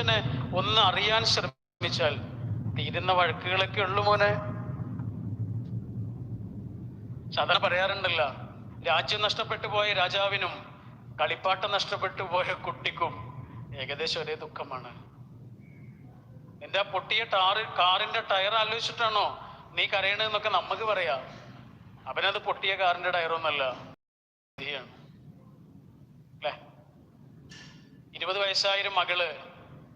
മനുഷ്യനെ ഒന്ന് അറിയാൻ ശ്രമിച്ചാൽ തീരുന്ന വഴക്കുകളൊക്കെ ഉള്ളു മോനെ. സാധാരണ പറയാറുണ്ടല്ല രാജ്യം നഷ്ടപ്പെട്ടു പോയ രാജാവിനും കളിപ്പാട്ടം നഷ്ടപ്പെട്ടു പോയ കുട്ടിക്കും ഏകദേശം ഒരേ ദുഃഖമാണ്. നിന്റെ പൊട്ടിയ ടാറ് കാറിന്റെ ടയർ ആലോചിച്ചിട്ടാണോ നീ കരയണെന്നൊക്കെ നമുക്ക് പറയാ. അവനത് പൊട്ടിയ കാറിന്റെ ടയറൊന്നല്ല. ഇരുപത് വയസ്സായൊരു മകൾ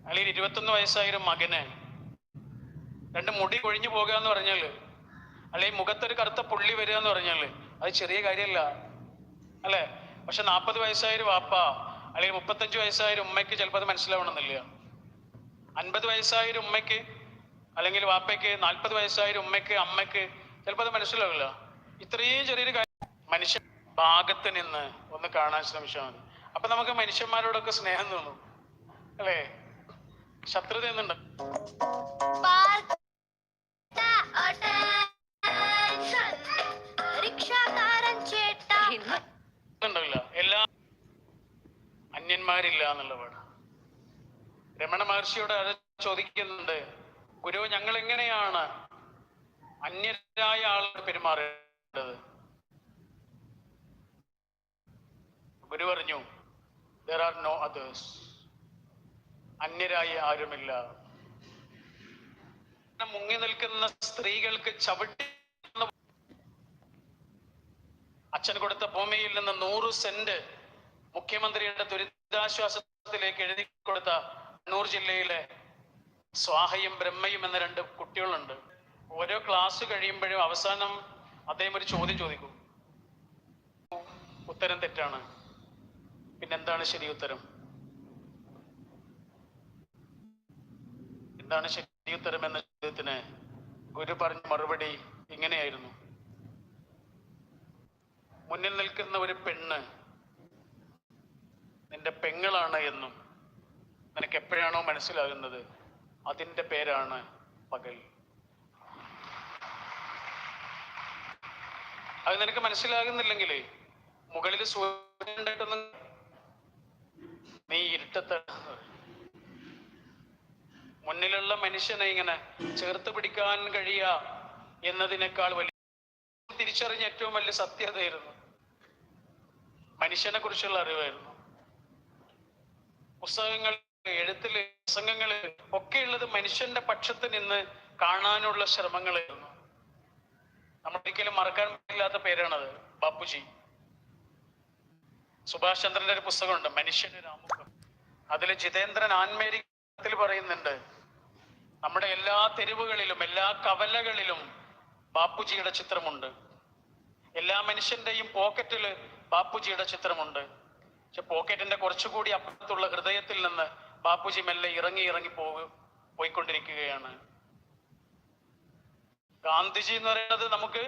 അല്ലെങ്കിൽ ഇരുപത്തൊന്ന് വയസ്സായൊരു മകന്. രണ്ട് മുടി കൊഴിഞ്ഞു പോകുക എന്ന് പറഞ്ഞാൽ അല്ലെങ്കിൽ മുഖത്തൊരു കറുത്ത പുള്ളി വരിക എന്ന് പറഞ്ഞാൽ അത് ചെറിയ കാര്യമല്ല. അല്ലേ? പക്ഷെ നാൽപ്പത് വയസ്സായൊരു വാപ്പ അല്ലെങ്കിൽ മുപ്പത്തഞ്ച് വയസ്സായൊരു ഉമ്മയ്ക്ക് ചിലപ്പോൾ അത് മനസ്സിലാവണമെന്നില്ല. അൻപത് വയസ്സായൊരു ഉമ്മയ്ക്ക് അല്ലെങ്കിൽ വാപ്പയ്ക്ക് നാൽപ്പത് വയസ്സായൊരു ഉമ്മയ്ക്ക് അമ്മയ്ക്ക് ചിലപ്പോൾ അത് മനസ്സിലാവില്ല. ഇത്രയും ചെറിയൊരു കാര്യം. മനുഷ്യ ഭാഗത്ത് നിന്ന് ഒന്ന് കാണാൻ ശ്രമിച്ചാൽ മതി. അപ്പൊ നമുക്ക് മനുഷ്യന്മാരോടൊക്കെ സ്നേഹം തോന്നും. അല്ലേ? ശത്രുത എന്നുണ്ട്. എല്ലാ അന്യന്മാരില്ല എന്നുള്ള പാട് രമണ മഹർഷിയോട് അത് ചോദിക്കുന്നുണ്ട്. ഗുരു ഞങ്ങൾ എങ്ങനെയാണ് അന്യരായ ആളോട് പെരുമാറേണ്ടത്? ഗുരു പറഞ്ഞു ദർ ആർ നോ അതേഴ്സ് അന്യരായി ആരുമില്ല. മുങ്ങി നിൽക്കുന്ന സ്ത്രീകൾക്ക് ചവിട്ടി അച്ഛൻ കൊടുത്ത ഭൂമിയിൽ നിന്ന് നൂറ് സെന്റ് മുഖ്യമന്ത്രിയുടെ ദുരിതാശ്വാസത്തിലേക്ക് എഴുതി കൊടുത്ത കണ്ണൂർ ജില്ലയിലെ സ്വാഹയും ബ്രഹ്മയും എന്ന രണ്ട് കുട്ടികളുണ്ട്. ഓരോ ക്ലാസ് കഴിയുമ്പോഴും അവസാനം അദ്ദേഹം ഒരു ചോദ്യം ചോദിക്കും. ഉത്തരം തെറ്റാണ്. പിന്നെന്താണ് ശരി ഉത്തരം? എന്താണ് ശരി ഉത്തരം എന്ന ചോദ്യത്തിന് ഗുരു പറഞ്ഞ മറുപടി ഇങ്ങനെയായിരുന്നു. മുന്നിൽ നിൽക്കുന്ന ഒരു പെണ്ണ് നിന്റെ പെങ്ങളാണ് എന്നും നിനക്ക് എപ്പോഴാണോ മനസ്സിലാകുന്നത് അതിന്റെ പേരാണ് പകൽ. അത് നിനക്ക് മനസ്സിലാകുന്നില്ലെങ്കിൽ മുകളിൽ സൂര്യൻ ഉണ്ടായിട്ടൊന്നും നീ ഇരുട്ടത്ത് മുന്നിലുള്ള മനുഷ്യനെ ഇങ്ങനെ ചേർത്ത് പിടിക്കാൻ കഴിയുക എന്നതിനേക്കാൾ വലിയ തിരിച്ചറിഞ്ഞ ഏറ്റവും വലിയ സത്യതയായിരുന്നു മനുഷ്യനെ കുറിച്ചുള്ള അറിവായിരുന്നു. പുസ്തകങ്ങൾ എഴുത്തിൽ പ്രസംഗങ്ങൾ ഒക്കെയുള്ളത് മനുഷ്യന്റെ പക്ഷത്ത് നിന്ന് കാണാനുള്ള ശ്രമങ്ങളായിരുന്നു. നമ്മൾ ഒരിക്കലും മറക്കാൻ പറ്റില്ലാത്ത പേരാണത് ബാപ്പുജി. സുഭാഷ് ചന്ദ്രന്റെ ഒരു പുസ്തകമുണ്ട് മനുഷ്യന് രാമുഖം അതിൽ ജിതേന്ദ്രൻ ആൻമേരി പറയുന്നുണ്ട് നമ്മുടെ എല്ലാ തെരുവുകളിലും എല്ലാ കവലകളിലും ബാപ്പുജിയുടെ ചിത്രമുണ്ട്. എല്ലാ മനുഷ്യന്റെയും പോക്കറ്റിൽ ബാപ്പുജിയുടെ ചിത്രമുണ്ട്. പക്ഷെ പോക്കറ്റിന്റെ കുറച്ചുകൂടി അപ്പുറത്തുള്ള ഹൃദയത്തിൽ നിന്ന് ബാപ്പുജി മെല്ലെ ഇറങ്ങി ഇറങ്ങി പോവ് പോയിക്കൊണ്ടിരിക്കുകയാണ്. ഗാന്ധിജി എന്ന് പറയുന്നത് നമുക്ക്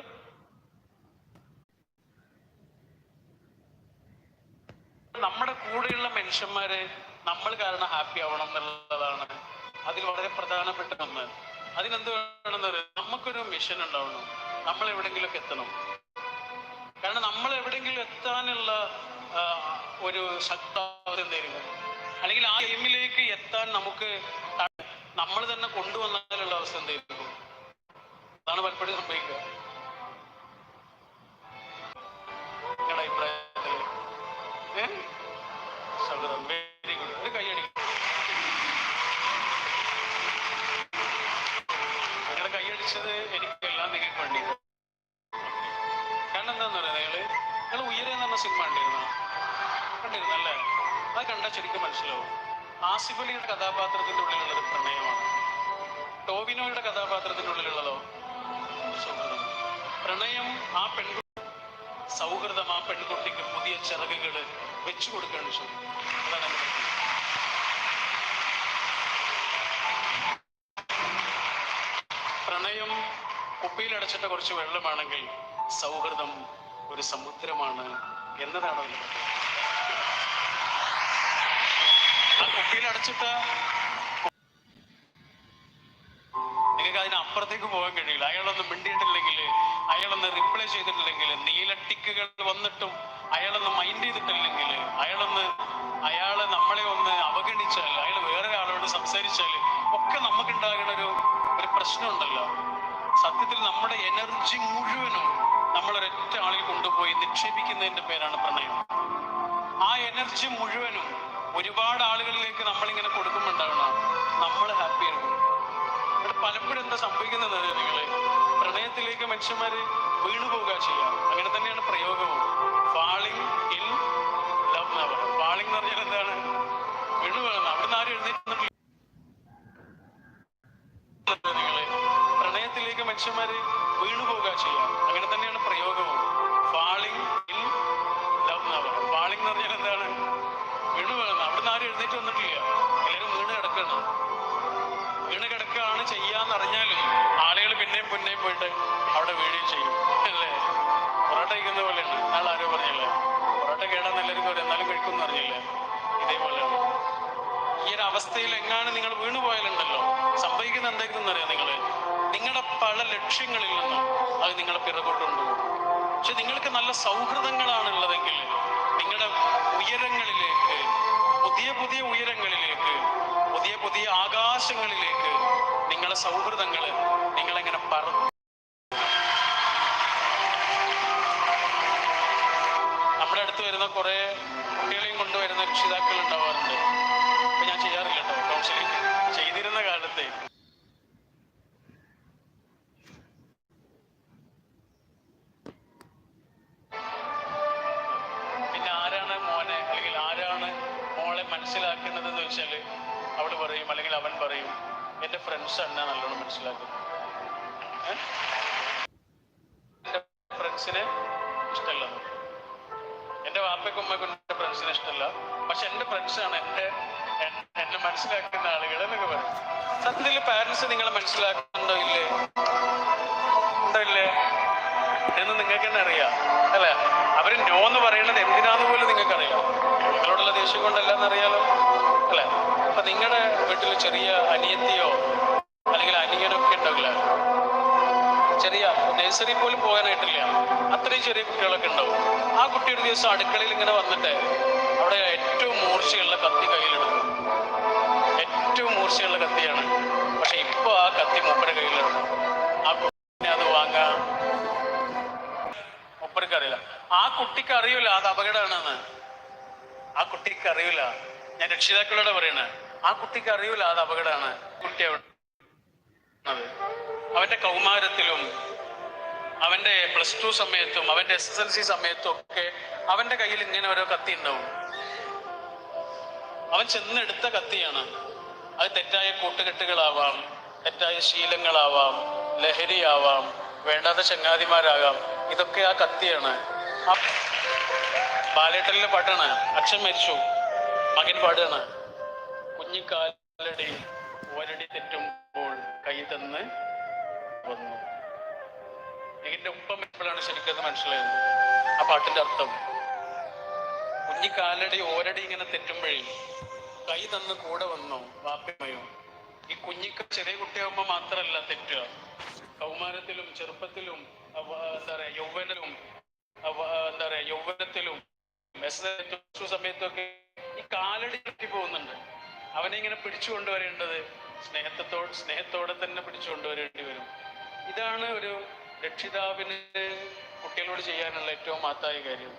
നമ്മുടെ കൂടെയുള്ള മനുഷ്യന്മാര് നമ്മൾ കാരണം ഹാപ്പി ആവണം എന്നുള്ളതാണ്. അതിൽ വളരെ പ്രധാനപ്പെട്ട ഒന്ന്. അതിനെന്ത് വേണമെന്ന് പറയാം നമുക്കൊരു മിഷൻ ഉണ്ടാവണം. നമ്മൾ എവിടെങ്കിലുമൊക്കെ എത്തണം. കാരണം നമ്മൾ എവിടെങ്കിലും എത്താനുള്ള ഒരു ശക്താവത എന്തെങ്കിലും. അല്ലെങ്കിൽ ആ എയിമിലേക്ക് എത്താൻ നമുക്ക് നമ്മൾ തന്നെ കൊണ്ടുവന്നാലുള്ള അവസ്ഥ എന്തെങ്കിലും. അതാണ് പലപ്പോഴും സംഭവിക്കുക. അത് കണ്ട ശരിക്കും മനസ്സിലാവും. ആസിഫ് അലിയുടെ കഥാപാത്രത്തിന്റെ ഉള്ളിലുള്ളത് പ്രണയമാണ്. ടോവിനോയുടെ കഥാപാത്രത്തിന്റെ ഉള്ളിലുള്ളതോ? സൗഹൃദം പ്രണയം ആ പെൺകുട്ടി സൗഹൃദം ആ പെൺകുട്ടിക്ക് പുതിയ ചിറകുകൾ വെച്ചു കൊടുക്കുകയാണ് ശരി അതാണ് പ്രണയം കുപ്പിയിലടച്ചിട്ട കുറച്ച് വെള്ളമാണെങ്കിൽ സൗഹൃദം ഒരു സമുദ്രമാണ് എന്നതാണ് പ്രത്യേകത. അടച്ചിട്ട നിങ്ങൾക്ക് അതിന് അപ്പുറത്തേക്ക് പോകാൻ കഴിയില്ല. അയാളൊന്ന് മിണ്ടിയിട്ടില്ലെങ്കിൽ അയാളൊന്ന് റിപ്ലൈ ചെയ്തിട്ടില്ലെങ്കിൽ നീല ടിക്കുകൾ വന്നിട്ടും അയാളൊന്ന് മൈൻഡ് ചെയ്തിട്ടില്ലെങ്കിൽ അയാളൊന്ന് അയാൾ നമ്മളെ ഒന്ന് അവഗണിച്ചാൽ അയാൾ വേറെ ആളോട് അവരോട് സംസാരിച്ചാൽ ഒക്കെ നമുക്കുണ്ടാകുന്ന ഒരു ഒരു പ്രശ്നമുണ്ടല്ലോ സത്യത്തിൽ നമ്മുടെ എനർജി മുഴുവനും നമ്മൾ ഒരൊറ്റ ആളിൽ കൊണ്ടുപോയി നിക്ഷേപിക്കുന്നതിന്റെ പേരാണ് പ്രണയം. ആ എനർജി മുഴുവനും ഒരുപാട് ആളുകളിലേക്ക് നമ്മളിങ്ങനെ കൊടുക്കുമ്പോണ്ടാവണം. നമ്മൾ ഹാപ്പി ആയിരിക്കും ഇവിടെ പലപ്പോഴും എന്താ സംഭവിക്കുന്നത് നിങ്ങൾ? പ്രണയത്തിലേക്ക് മനുഷ്യന്മാര് വീണു ചെയ്യാം. അങ്ങനെ തന്നെയാണ് പ്രയോഗവും. Falling in love lover falling എന്ന് പറഞ്ഞാൽ എന്താണ്? വീണു പോകുന്നത് നിന്ന് ആരും എഴുന്നേറ്റ് പ്രണയത്തിലേക്ക് മനുഷ്യന്മാര് വീണു പോവുക ചെയ്യാം. അങ്ങനെ തന്നെയാണ് പ്രയോഗവും പിന്നെയും പിന്നെയും പോയിട്ട് അവിടെ വീഴുകയും ചെയ്യും. അല്ലേ? പൊറോട്ട കഴിക്കുന്ന പോലെയാണ് നാളെ ആരോ പറഞ്ഞില്ലേ? പൊറോട്ട കേടാന്ന് എല്ലാവർക്കും പറയും. എന്നാലും കഴിക്കുമെന്ന് അറിഞ്ഞില്ലേ ഇതേപോലെയാണ്. ഈ ഒരു അവസ്ഥയിൽ എങ്ങാണ് നിങ്ങൾ വീണു പോയാലുണ്ടല്ലോ. സംഭവിക്കുന്ന എന്തായിരിക്കും അറിയാം നിങ്ങൾ നിങ്ങളുടെ പല ലക്ഷ്യങ്ങളിൽ നിന്നും അത് നിങ്ങളെ പിറകോട്ടുണ്ട് പക്ഷെ നിങ്ങൾക്ക് നല്ല സൗഹൃദങ്ങളാണ് ഉള്ളതെങ്കിൽ നിങ്ങളുടെ ഉയരങ്ങളിലേക്ക് പുതിയ പുതിയ ഉയരങ്ങളിലേക്ക് പുതിയ പുതിയ ആകാശങ്ങളിലേക്ക് നിങ്ങളെ സൗഹൃദങ്ങൾ നിങ്ങളെങ്ങനെ പറ നമ്മുടെ അടുത്ത് വരുന്ന കുറെ കുട്ടികളെയും കൊണ്ടുവരുന്ന രക്ഷിതാക്കൾ ഉണ്ടാവാറുണ്ട്. ഇപ്പൊ ഞാൻ ചെയ്യാറില്ല കേട്ടോ. കൗൺസിലിംഗ് ചെയ്തിരുന്ന കാലത്ത്. പിന്നെ ആരാണ് മോനെ? അല്ലെങ്കിൽ ആരാണ് മോളെ മനസ്സിലാക്കുന്നത് എന്ന് വെച്ചാൽ അവൾ പറയും അല്ലെങ്കിൽ അവൻ പറയും. എന്റെ ഫ്രണ്ട്സ് എന്നെ നല്ലോണം മനസ്സിലാക്കും. ഏ? എന്റെ ഫ്രണ്ട്സിനെ ഇഷ്ടമല്ല. എന്റെ വാപ്പയ്ക്കും ഉമ്മയ്ക്കും എന്റെ ഫ്രണ്ട്സിനെ ഇഷ്ടമല്ല. പക്ഷെ എന്റെ ഫ്രണ്ട്സാണ് എന്റെ എന്നെ മനസ്സിലാക്കുന്ന ആളുകൾ എന്നൊക്കെ പറയും. സത്യത്തിൽ പാരന്റ്സ് നിങ്ങളെ മനസ്സിലാക്കുന്നുണ്ടോ ഇല്ലേ? ഉണ്ടോ ഇല്ലേ? എന്ന് നിങ്ങൾക്ക് തന്നെ അറിയാം. അല്ലെ? അവർ നോ എന്ന് പറയുന്നത് എന്തിനാന്ന് പോലും നിങ്ങൾക്ക് അറിയാം. നിങ്ങളോടുള്ള ദേഷ്യം കൊണ്ടല്ല എന്നറിയാലോ. അല്ലെ? അപ്പൊ നിങ്ങളുടെ വീട്ടിൽ ചെറിയ അനിയത്തിയോ നഴ്സറി പോലും പോകാനായിട്ടില്ല. അത്രയും ചെറിയ കുട്ടികളൊക്കെ ഉണ്ടാവും. ആ കുട്ടിയുടെ ദിവസം അടുക്കളയിൽ ഇങ്ങനെ വന്നിട്ട് അവിടെ ഏറ്റവും മൂർച്ചയുള്ള കത്തി കയ്യിലെടുക്കും ഏറ്റവും മൂർച്ചയുള്ള കത്തിയാണ്. പക്ഷെ ഇപ്പൊ ആ കത്തി മൂപ്പരെ കയ്യിലെടുക്കും ആ കുട്ടിനെ അത് വാങ്ങാ. മൂപ്പർക്ക് അറിയില്ല. ആ കുട്ടിക്ക് അറിയില്ല അത് അപകടമാണെന്ന്. ആ കുട്ടിക്ക് അറിയില്ല ഞാൻ രക്ഷിതാക്കളോട് പറയണേ ആ കുട്ടിക്ക് അറിയില്ല അത് അപകടമാണ്. കുട്ടി അവന്റെ കൗമാരത്തിലും അവന്റെ പ്ലസ് ടു സമയത്തും അവന്റെ എസ് എസ് എൽ സി സമയത്തും ഒക്കെ അവന്റെ കയ്യിൽ ഇങ്ങനെ ഓരോ കത്തി ഉണ്ടാവും. അവൻ ചെന്നെടുത്ത കത്തിയാണ്. അത് തെറ്റായ കൂട്ടുകെട്ടുകളാവാം തെറ്റായ ശീലങ്ങളാവാം ലഹരിയാവാം വേണ്ടാത്ത ചങ്ങാതിമാരാകാം. ഇതൊക്കെ ആ കത്തിയാണ്. ആ ബാലേട്ടലിന്റെ പാട്ടാണ്. അച്ഛൻ മരിച്ചു. മകൻ പാടുകയാണ്. കുഞ്ഞിക്കാലടി ഒരടി തെറ്റുമ്പോൾ കൈ തന്ന് വന്നു. ഇതിന്റെ ഉപ്പം എപ്പോഴാണ് ശരിക്കും മനസ്സിലായത്. ആ പാട്ടിന്റെ അർത്ഥം. കുഞ്ഞി കാലടി ഓരടി ഇങ്ങനെ തെറ്റുമ്പോഴേ കൈ തന്ന് കൂടെ വന്നോ വാപ്പയോ ഈ കുഞ്ഞിക്ക് ചെറിയ കുട്ടിയാകുമ്പോ മാത്രമല്ല തെറ്റുക. കൗമാരത്തിലും ചെറുപ്പത്തിലും എന്താ പറയാ യൗവനത്തിലും എന്താ പറയാ യൗവനത്തിലും സമയത്തൊക്കെ ഈ കാലടി തെറ്റി പോകുന്നുണ്ട്. അവനെ ഇങ്ങനെ പിടിച്ചു കൊണ്ടുവരേണ്ടത് സ്നേഹത്തോട് സ്നേഹത്തോടെ തന്നെ പിടിച്ചു കൊണ്ടുവരേണ്ടി വരും. ഇതാണ് ഒരു രക്ഷിതാവിന് കുട്ടികളോട് ചെയ്യാനുള്ള ഏറ്റവും മഹത്തായ കാര്യം.